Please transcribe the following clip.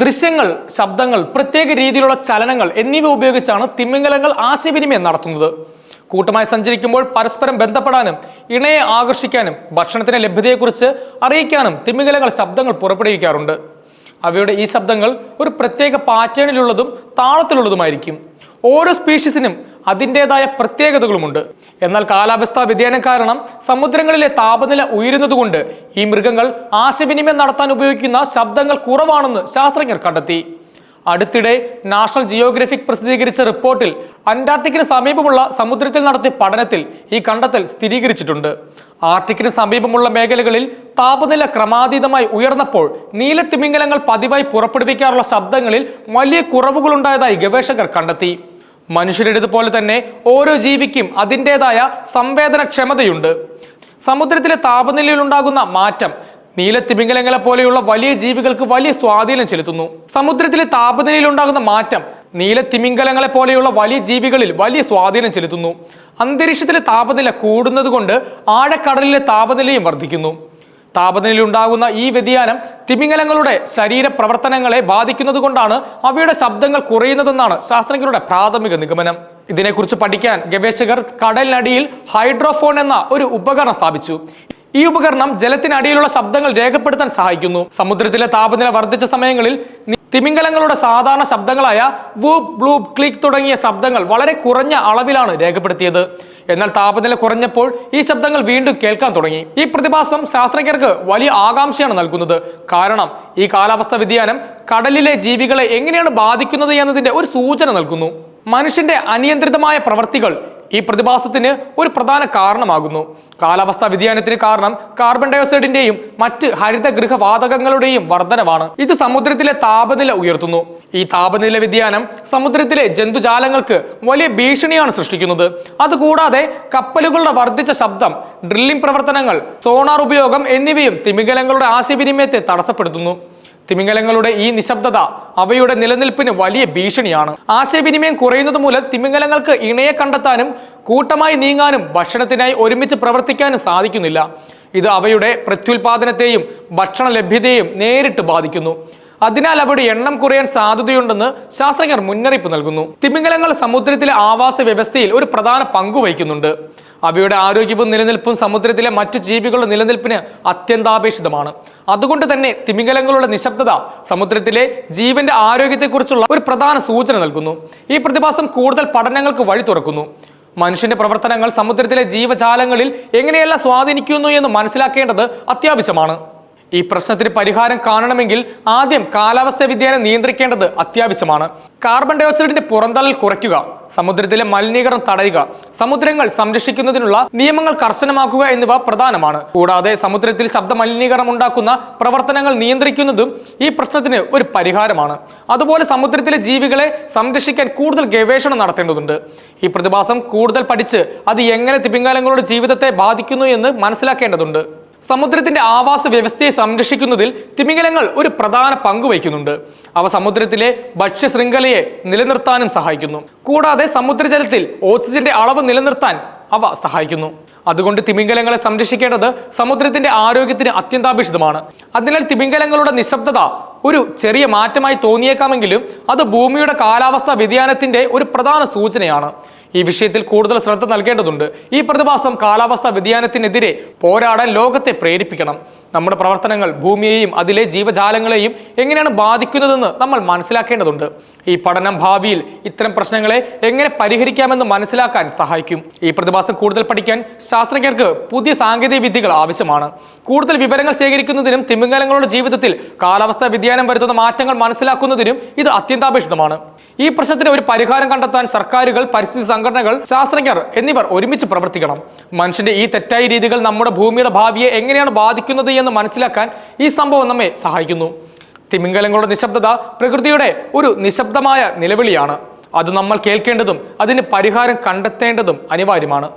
ദൃശ്യങ്ങൾ ശബ്ദങ്ങൾ പ്രത്യേക രീതിയിലുള്ള ചലനങ്ങൾ എന്നിവ ഉപയോഗിച്ചാണ് തിമിംഗലങ്ങൾ ആശയവിനിമയം നടത്തുന്നത്. കൂട്ടമായി സഞ്ചരിക്കുമ്പോൾ പരസ്പരം ബന്ധപ്പെടാനും ഇണയെ ആകർഷിക്കാനും ഭക്ഷണത്തിന്റെ ലഭ്യതയെക്കുറിച്ച് അറിയിക്കാനും തിമിംഗലങ്ങൾ ശബ്ദങ്ങൾ പുറപ്പെടുവിക്കാറുണ്ട്. അവയുടെ ഈ ശബ്ദങ്ങൾ ഒരു പ്രത്യേക പാറ്റേണിലുള്ളതും താളത്തിലുള്ളതുമായിരിക്കും. ഓരോ സ്പീഷീസിനും അതിന്റെതായ പ്രത്യേകതകളുമുണ്ട്. എന്നാൽ കാലാവസ്ഥാ വ്യതിയാനം കാരണം സമുദ്രങ്ങളിലെ താപനില ഉയരുന്നതുകൊണ്ട് ഈ മൃഗങ്ങൾ ആശയവിനിമയം നടത്താൻ ഉപയോഗിക്കുന്ന ശബ്ദങ്ങൾ കുറവാണെന്ന് ശാസ്ത്രജ്ഞർ കണ്ടെത്തി. അടുത്തിടെ നാഷണൽ ജിയോഗ്രഫിക് പ്രസിദ്ധീകരിച്ച റിപ്പോർട്ടിൽ അന്റാർട്ടിക്കിന് സമീപമുള്ള സമുദ്രത്തിൽ നടത്തിയ പഠനത്തിൽ ഈ കണ്ടെത്തൽ സ്ഥിരീകരിച്ചിട്ടുണ്ട്. ആർട്ടിക്കിന് സമീപമുള്ള മേഖലകളിൽ താപനില ക്രമാതീതമായി ഉയർന്നപ്പോൾ നീലത്തിമിംഗലങ്ങൾ പതിവായി പുറപ്പെടുവിക്കാറുള്ള ശബ്ദങ്ങളിൽ വലിയ കുറവുകളുണ്ടായതായി ഗവേഷകർ കണ്ടെത്തി. മനുഷ്യരുടേതുപോലെ തന്നെ ഓരോ ജീവിക്കും അതിന്റെതായ സംവേദനക്ഷമതയുണ്ട്. സമുദ്രത്തിലെ താപനിലയിൽ ഉണ്ടാകുന്ന മാറ്റം നീലത്തിമിംഗലങ്ങളെ പോലെയുള്ള വലിയ ജീവികൾക്ക് വലിയ സ്വാധീനം ചെലുത്തുന്നു. സമുദ്രത്തിലെ താപനിലയിൽ ഉണ്ടാകുന്ന മാറ്റം നീലത്തിമിംഗലങ്ങളെ പോലെയുള്ള വലിയ ജീവികളിൽ വലിയ സ്വാധീനം ചെലുത്തുന്നു. അന്തരീക്ഷത്തിലെ താപനില കൂടുന്നത് കൊണ്ട് ആഴക്കടലിലെ താപനിലയും വർദ്ധിക്കുന്നു. താപനിലയിൽ ഉണ്ടാകുന്ന ഈ വ്യതിയാനം തിമിംഗലങ്ങളുടെ ശരീര പ്രവർത്തനങ്ങളെ ബാധിക്കുന്നത് കൊണ്ടാണ് അവയുടെ ശബ്ദങ്ങൾ കുറയുന്നതെന്നാണ് ശാസ്ത്രജ്ഞരുടെ പ്രാഥമിക നിഗമനം. ഇതിനെക്കുറിച്ച് പഠിക്കാൻ ഗവേഷകർ കടലിനടിയിൽ ഹൈഡ്രോഫോൺ എന്ന ഒരു ഉപകരണം സ്ഥാപിച്ചു. ഈ ഉപകരണം ജലത്തിനടിയിലുള്ള ശബ്ദങ്ങൾ രേഖപ്പെടുത്താൻ സഹായിക്കുന്നു. സമുദ്രത്തിലെ താപനില വർദ്ധിച്ച സമയങ്ങളിൽ തിമിംഗലങ്ങളുടെ സാധാരണ ശബ്ദങ്ങളായ വൂപ് ബ്ലൂപ് ക്ലിക്ക് തുടങ്ങിയ ശബ്ദങ്ങൾ വളരെ കുറഞ്ഞ അളവിലാണ് രേഖപ്പെടുത്തിയത്. എന്നാൽ താപനില കുറഞ്ഞപ്പോൾ ഈ ശബ്ദങ്ങൾ വീണ്ടും കേൾക്കാൻ തുടങ്ങി. ഈ പ്രതിഭാസം ശാസ്ത്രജ്ഞർക്ക് വലിയ ആകാംക്ഷയാണ് നൽകുന്നത്. കാരണം ഈ കാലാവസ്ഥ വ്യതിയാനം കടലിലെ ജീവികളെ എങ്ങനെയാണ് ബാധിക്കുന്നത് എന്നതിന്റെ ഒരു സൂചന നൽകുന്നു. മനുഷ്യന്റെ അനിയന്ത്രിതമായ പ്രവർത്തികൾ ഈ പ്രതിഭാസത്തിന് ഒരു പ്രധാന കാരണമാകുന്നു. കാലാവസ്ഥാ വ്യതിയാനത്തിന് കാരണം കാർബൺ ഡയോക്സൈഡിന്റെയും മറ്റ് ഹരിതഗൃഹ വാതകങ്ങളുടെയും വർധനവാണ്. ഇത് സമുദ്രത്തിലെ താപനില ഉയർത്തുന്നു. ഈ താപനില വ്യതിയാനം സമുദ്രത്തിലെ ജന്തുജാലങ്ങൾക്ക് വലിയ ഭീഷണിയാണ് സൃഷ്ടിക്കുന്നത്. അതുകൂടാതെ കപ്പലുകളുടെ വർദ്ധിച്ച ശബ്ദം ഡ്രില്ലിംഗ് പ്രവർത്തനങ്ങൾ സോണാർ ഉപയോഗം എന്നിവയും തിമിംഗലങ്ങളുടെ ആശയവിനിമയത്തെ തടസ്സപ്പെടുത്തുന്നു. തിമിംഗലങ്ങളുടെ ഈ നിശബ്ദത അവയുടെ നിലനിൽപ്പിന് വലിയ ഭീഷണിയാണ്. ആശയവിനിമയം കുറയുന്നത് മൂലം തിമിംഗലങ്ങൾക്ക് ഇണയെ കണ്ടെത്താനും കൂട്ടമായി നീങ്ങാനും ഭക്ഷണത്തിനായി ഒരുമിച്ച് പ്രവർത്തിക്കാനും സാധിക്കുന്നില്ല. ഇത് അവയുടെ പ്രത്യുൽപാദനത്തെയും ഭക്ഷണ ലഭ്യതയെയും നേരിട്ട് ബാധിക്കുന്നു. അതിനാൽ അവയുടെ എണ്ണം കുറയാൻ സാധ്യതയുണ്ടെന്ന് ശാസ്ത്രജ്ഞർ മുന്നറിയിപ്പ് നൽകുന്നു. തിമിംഗലങ്ങൾ സമുദ്രത്തിലെ ആവാസ വ്യവസ്ഥയിൽ ഒരു പ്രധാന പങ്ക് വഹിക്കുന്നുണ്ട്. അവയുടെ ആരോഗ്യവും നിലനിൽപ്പും സമുദ്രത്തിലെ മറ്റു ജീവികളുടെ നിലനിൽപ്പിന് അത്യന്താപേക്ഷിതമാണ്. അതുകൊണ്ട് തന്നെ തിമിംഗലങ്ങളുടെ നിശബ്ദത സമുദ്രത്തിലെ ജീവന്റെ ആരോഗ്യത്തെക്കുറിച്ചുള്ള ഒരു പ്രധാന സൂചന നൽകുന്നു. ഈ പ്രതിഭാസം കൂടുതൽ പഠനങ്ങൾക്ക് വഴി തുറക്കുന്നു. മനുഷ്യന്റെ പ്രവർത്തനങ്ങൾ സമുദ്രത്തിലെ ജീവജാലങ്ങളിൽ എങ്ങനെയെല്ലാം സ്വാധീനിക്കുന്നു എന്ന് മനസ്സിലാക്കേണ്ടത് അത്യാവശ്യമാണ്. ഈ പ്രശ്നത്തിന് പരിഹാരം കാണണമെങ്കിൽ ആദ്യം കാലാവസ്ഥ വ്യതിയാനം നിയന്ത്രിക്കേണ്ടത് അത്യാവശ്യമാണ്. കാർബൺ ഡയോക്സൈഡിന്റെ പുറന്തള്ളൽ കുറയ്ക്കുക. സമുദ്രത്തിലെ മലിനീകരണം തടയുക സമുദ്രങ്ങൾ സംരക്ഷിക്കുന്നതിനുള്ള നിയമങ്ങൾ കർശനമാക്കുക എന്നിവ പ്രധാനമാണ്. കൂടാതെ സമുദ്രത്തിൽ ശബ്ദ മലിനീകരണം ഉണ്ടാക്കുന്ന പ്രവർത്തനങ്ങൾ നിയന്ത്രിക്കുന്നതും ഈ പ്രശ്നത്തിന് ഒരു പരിഹാരമാണ്. അതുപോലെ സമുദ്രത്തിലെ ജീവികളെ സംരക്ഷിക്കാൻ കൂടുതൽ ഗവേഷണം നടത്തേണ്ടതുണ്ട്. ഈ പ്രതിഭാസം കൂടുതൽ പഠിച്ച് അത് എങ്ങനെ തിമിംഗലങ്ങളുടെ ജീവിതത്തെ ബാധിക്കുന്നു എന്ന് മനസ്സിലാക്കേണ്ടതുണ്ട്. സമുദ്രത്തിന്റെ ആവാസ വ്യവസ്ഥയെ സംരക്ഷിക്കുന്നതിൽ തിമിംഗലങ്ങൾ ഒരു പ്രധാന പങ്ക് വഹിക്കുന്നുണ്ട്. അവ സമുദ്രത്തിലെ ഭക്ഷ്യ ശൃംഖലയെ നിലനിർത്താനും സഹായിക്കുന്നു. കൂടാതെ സമുദ്രജലത്തിൽ ഓക്സിജന്റെ അളവ് നിലനിർത്താൻ അവ സഹായിക്കുന്നു. അതുകൊണ്ട് തിമിംഗലങ്ങളെ സംരക്ഷിക്കേണ്ടത് സമുദ്രത്തിന്റെ ആരോഗ്യത്തിന് അത്യന്താപേക്ഷിതമാണ്. അതിനാൽ തിമിംഗലങ്ങളുടെ നിശബ്ദത ഒരു ചെറിയ മാറ്റമായി തോന്നിയേക്കാമെങ്കിലും അത് ഭൂമിയുടെ കാലാവസ്ഥാ വ്യതിയാനത്തിന്റെ ഒരു പ്രധാന സൂചനയാണ്. ഈ വിഷയത്തിൽ കൂടുതൽ ശ്രദ്ധ നൽകേണ്ടതുണ്ട്. ഈ പ്രതിഭാസം കാലാവസ്ഥാ വ്യതിയാനത്തിനെതിരെ പോരാടാൻ ലോകത്തെ പ്രേരിപ്പിക്കണം. നമ്മുടെ പ്രവർത്തനങ്ങൾ ഭൂമിയെയും അതിലെ ജീവജാലങ്ങളെയും എങ്ങനെയാണ് ബാധിക്കുന്നതെന്ന് നമ്മൾ മനസ്സിലാക്കേണ്ടതുണ്ട്. ഈ പഠനം ഭാവിയിൽ ഇത്തരം പ്രശ്നങ്ങളെ എങ്ങനെ പരിഹരിക്കാമെന്ന് മനസ്സിലാക്കാൻ സഹായിക്കും. ഈ പ്രതിഭാസം കൂടുതൽ പഠിക്കാൻ ശാസ്ത്രജ്ഞർക്ക് പുതിയ സാങ്കേതിക വിദ്യകൾ ആവശ്യമാണ്. കൂടുതൽ വിവരങ്ങൾ ശേഖരിക്കുന്നതിനും തിമിംഗലങ്ങളുടെ ജീവിതത്തിൽ കാലാവസ്ഥാ വ്യതിയാനം വരുത്തുന്ന മാറ്റങ്ങൾ മനസ്സിലാക്കുന്നതിനും ഇത് അത്യന്താപേക്ഷിതമാണ്. ഈ പ്രശ്നത്തിന് ഒരു പരിഹാരം കണ്ടെത്താൻ സർക്കാരുകൾ പരിസ്ഥിതി സംഘടനകൾ ശാസ്ത്രജ്ഞർ എന്നിവർ ഒരുമിച്ച് പ്രവർത്തിക്കണം. മനുഷ്യന്റെ ഈ തെറ്റായ രീതികൾ നമ്മുടെ ഭൂമിയുടെ ഭാവിയെ എങ്ങനെയാണ് ബാധിക്കുന്നത് എന്ന് മനസ്സിലാക്കാൻ ഈ സംഭവം നമ്മെ സഹായിക്കുന്നു. തിമിംഗലങ്ങളുടെ നിശബ്ദത പ്രകൃതിയുടെ ഒരു നിശബ്ദമായ നിലവിളിയാണ്. അത് നമ്മൾ കേൾക്കേണ്ടതും അതിന് പരിഹാരം കണ്ടെത്തേണ്ടതും അനിവാര്യമാണ്.